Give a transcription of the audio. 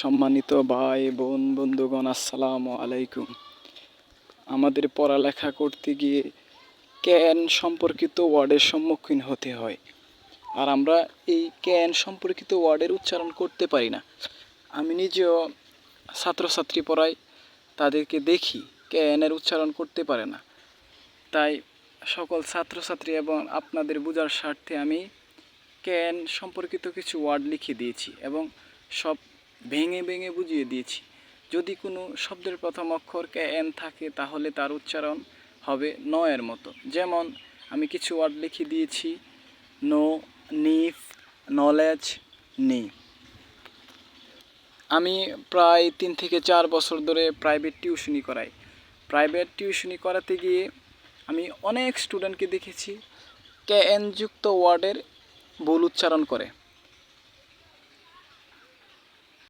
সম্মানিত ভাই, বোন, বন্ধুগণ, আসসালামু আলাইকুম। আমাদের পড়ালেখা করতে গিয়ে ক্যান সম্পর্কিত ওয়ার্ডের সম্মুখীন হতে হয়। আর আমরা এই ক্যান সম্পর্কিত ওয়ার্ডের উচ্চারণ করতে পারি না। আমি নিজেও ছাত্রছাত্রী পড়াই, তাদেরকে দেখি ক্যানের উচ্চারণ করতে পারে না। তাই সকল ছাত্রছাত্রী এবং আপনাদের বোঝার স্বার্থে আমি ক্যান সম্পর্কিত কিছু ওয়ার্ড লিখে দিয়েছি এবং সব ভেঙে ভেঙে বুঝিয়ে দিয়েছি। যদি কোনো শব্দের প্রথম অক্ষর কে এন থাকে, তাহলে তার উচ্চারণ হবে ন এর মতো। যেমন, আমি কিছু ওয়ার্ড লিখে দিয়েছি, নো, নিফ, নলেজ, নি। আমি প্রায় তিন থেকে চার বছর ধরে প্রাইভেট টিউশনি করাই। প্রাইভেট টিউশনি করাতে গিয়ে আমি অনেক স্টুডেন্টকে দেখেছি, কে এন যুক্ত ওয়ার্ডের ভুল উচ্চারণ করে।